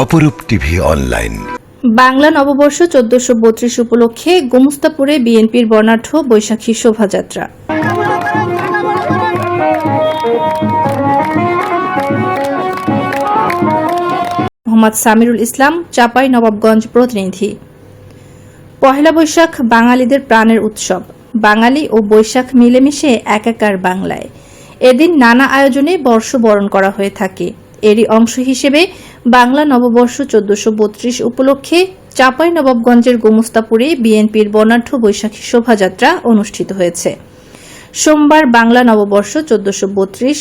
অপরূপ TV online. Bangla নববর্ষ চোদ্দশো বত্রিশ উপলক্ষে গোমস্তাপুরে বিএনপির বর্ণাঢ্য বৈশাখী শোভাযাত্রা। মোহাম্মদ সামিরুল ইসলাম, চাপাই নবাবগঞ্জ প্রতিনিধি। পহেলা বৈশাখ বাঙালিদের প্রাণের উৎসব। বাঙালি ও বৈশাখ মিলেমিশে একাকার বাংলায়। এদিন নানা আয়োজনে বর্ষবরণ করা হয়ে থাকে। এরই অংশ হিসেবে বাংলা নববর্ষ চোদ্দশো বত্রিশ উপলক্ষে চাপাই নবাবগঞ্জের গোমস্তাপুরে বিএনপির বর্ণাঢ্য বৈশাখী শোভাযাত্রা অনুষ্ঠিত হয়েছে। সোমবার বাংলা নববর্ষ চোদ্দশো বত্রিশ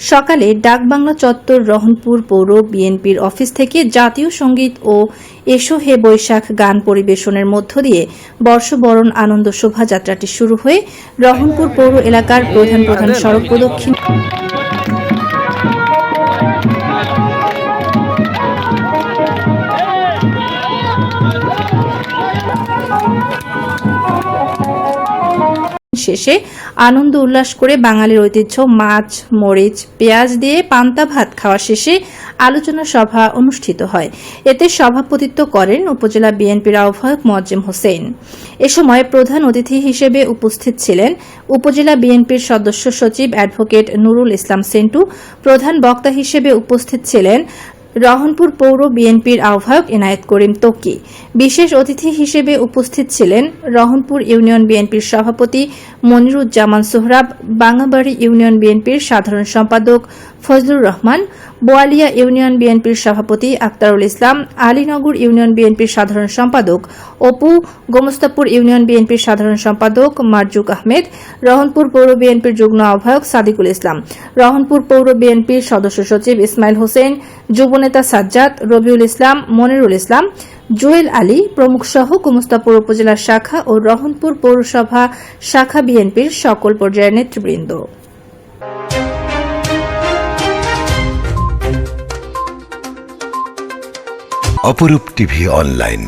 সকালে ডাকবাংলা চত্বর রহনপুর পৌর বিএনপির অফিস থেকে জাতীয় সংগীত ও এসো হে বৈশাখ গান পরিবেশনের মধ্য দিয়ে বর্ষবরণ আনন্দ শোভাযাত্রাটি শুরু হয়ে রহনপুর পৌর এলাকার প্রধান প্রধান সড়ক প্রদক্ষিণ শেষে আনন্দ উল্লাস করে বাঙালির ঐতিহ্য, মাছ, মরিচ, পেঁয়াজ দিয়ে পান্তা ভাত খাওয়া শেষে আলোচনা সভা অনুষ্ঠিত হয়। এতে সভাপতিত্ব করেন উপজেলা বিএনপির আহ্বায়ক মোয়াজ্জেম হোসেন। এ সময় প্রধান অতিথি হিসেবে উপস্থিত ছিলেন উপজেলা বিএনপির সদস্য সচিব অ্যাডভোকেট নুরুল ইসলাম সেন্টু, প্রধান বক্তা হিসেবে উপস্থিত ছিলেন রহনপুর পৌর বিএনপির আহ্বায়ক এনায়েত করিম তকি। বিশেষ অতিথি হিসেবে উপস্থিত ছিলেন রহনপুর ইউনিয়ন বিএনপির সভাপতি মনিরুজ্জামান সোহরাব বাঙাবাড়ি ইউনিয়ন বিএনপির সাধারণ সম্পাদক ফজলুর রহমান, বোয়ালিয়া ইউনিয়ন বিএনপির সভাপতি আক্তারুল ইসলাম, আলীনগর ইউনিয়ন বিএনপির সাধারণ সম্পাদক অপু, গোমস্তাপুর ইউনিয়ন বিএনপির সাধারণ সম্পাদক মারজুক আহমেদ, রহনপুর পৌর বিএনপির যুগ্ম আহ্বায়ক সাদিকুল ইসলাম, রহনপুর পৌর বিএনপির সদস্য সচিব ইসমাইল হোসেন, যুবনেতা সাজ্জাদ, রবিউল ইসলাম, মনিরুল ইসলাম, জুয়েল আলী, প্রমুখ সহ গোমস্তাপুর উপজেলার শাখা ও রহনপুর পৌরসভা শাখা বিএনপির সকল পর্যায়ের নেতৃবৃন্দ। অপরূপ টিভি অনলাইন।